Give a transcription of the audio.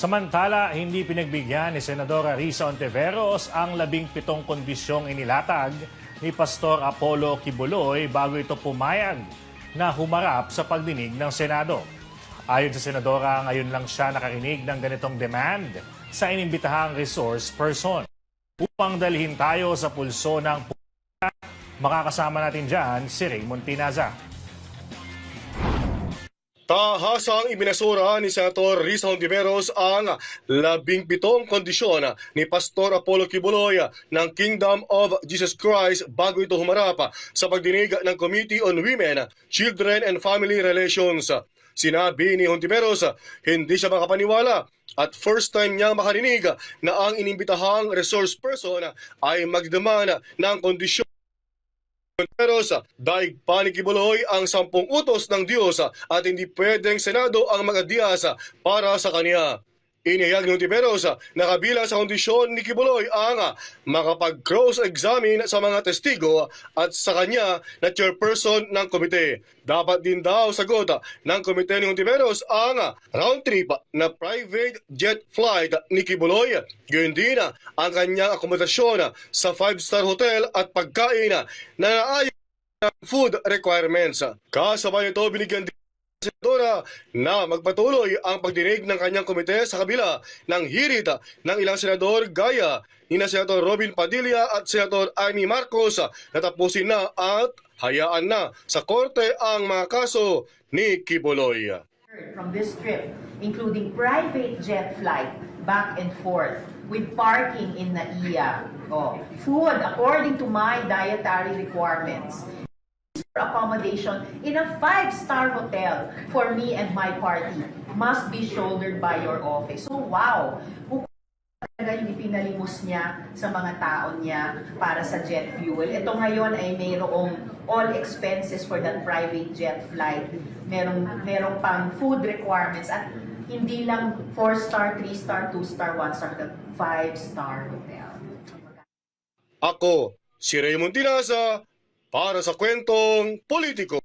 Samantala, hindi pinagbigyan ni Senadora Risa Ontiveros ang labing pitong kondisyong inilatag ni Pastor Apollo Kibuloy bago ito pumayag na humarap sa pagdinig ng Senado. Ayon sa Senadora, ngayon lang siya nakarinig ng ganitong demand sa inimbitahang resource person. Upang dalhin tayo sa pulso ng politika, makakasama natin dyan si Raymond Tinaza. Tahasang ibinasura ni Senator Risa Hontiveros ang labing pitong kondisyon ni Pastor Apollo Kibuloy ng Kingdom of Jesus Christ bago ito humarap sa pagdinig ng Committee on Women, Children and Family Relations. Sinabi ni Hontiveros, hindi siya makapaniwala at first time niyang makarinig na ang inimbitahang resource person ay magdemand ng kondisyon pero sa daig pa ni Kibuloy ang sampung utos ng Diyos at hindi pwedeng Senado ang mag-adyas para sa kanya. Inihayag ni Tiberos na kabilang sa kondisyon ni Kibuloy ang makapag-cross-examine sa mga testigo at sa kanya na chairperson ng komite. Dapat din daw sagot ng komite ni Hontiveros ang round trip na private jet flight ni Kibuloy. Gayun din ang kanyang akomodasyon sa five-star hotel at pagkain na naayon ng food requirements. Kasabay ito, binigyan din ng senadora na magpatuloy ang pagdinig ng kanyang komite sa kabila ng hirit ng ilang senador gaya ni na Senator Robin Padilla at Senator Amy Marcos na na at hayaan na sa korte ang mga kaso ni Kibuloy. from this trip, including private jet flight back and forth with parking in NAIA. Oh, food according to my dietary requirements. Accommodation in a five-star hotel for me and my party must be shouldered by your office. So wow, talaga yung ipinalimos niya sa mga tao niya para sa jet fuel. Ito ngayon ay mayroong all expenses for that private jet flight. Merong, merong pang food requirements at hindi lang 4-star, 3-star, 2-star, 1-star, 5-star hotel. Ako, si Raymond Tinaza, para sa kwentong politiko.